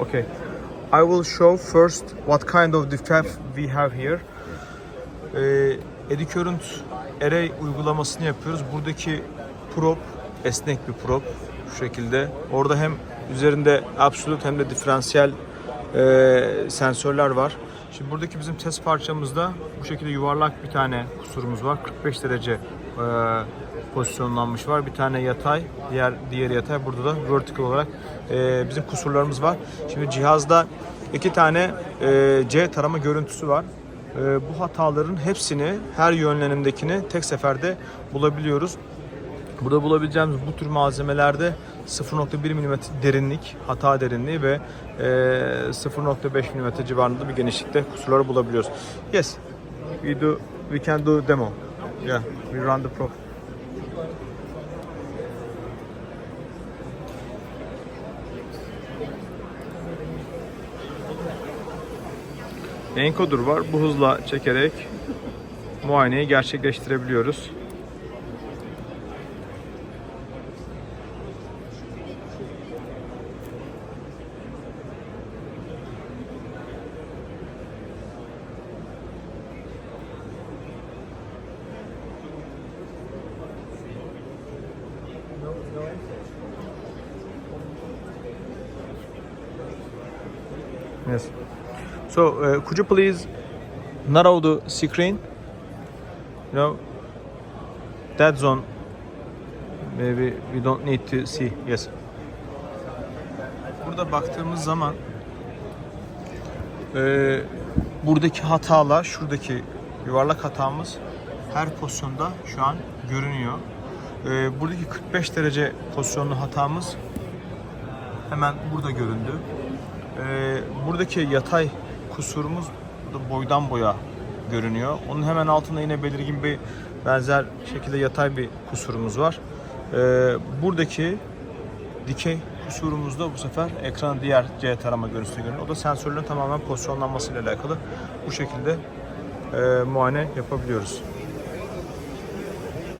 Okay. I will show first what kind of defect we have here. Ee, Edicurrent Array uygulamasını yapıyoruz. Buradaki prop esnek bir prop şu şekilde. Orada hem üzerinde absolute hem de diferansiyel e, sensörler var. Şimdi buradaki bizim test parçamızda bu şekilde yuvarlak bir tane kusurumuz var. 45 derece e, pozisyonlanmış var. Bir tane yatay, diğer diğer yatay. Burada da vertical olarak e, bizim kusurlarımız var. Şimdi cihazda iki tane e, C tarama görüntüsü var. E, bu hataların hepsini, her yönlenimdekini tek seferde bulabiliyoruz. Burada bulabileceğimiz bu tür malzemelerde 0.1 mm derinlik, hata derinliği ve e, 0.5 mm civarında bir genişlikte kusurları bulabiliyoruz. Yes, we do, we can do demo. Yeah, we run the probe. Encoder var. Bu hızla çekerek muayeneyi gerçekleştirebiliyoruz. Yes. So, uh, could you please narrow the screen? You know, that zone. Maybe we don't need to see. Yes. Burada baktığımız zaman e, buradaki hatalar, şuradaki yuvarlak hatamız her pozisyonda şu an görünüyor. E, buradaki 45 derece pozisyonlu hatamız hemen burada göründü. Ee, buradaki yatay kusurumuz da boydan boya görünüyor. Onun hemen altında yine belirgin bir benzer şekilde yatay bir kusurumuz var. Ee, buradaki dikey kusurumuz da bu sefer ekranın diğer C tarama görüntüsü görünüyor. O da sensörlerin tamamen pozisyonlanmasıyla alakalı bu şekilde e, muayene yapabiliyoruz.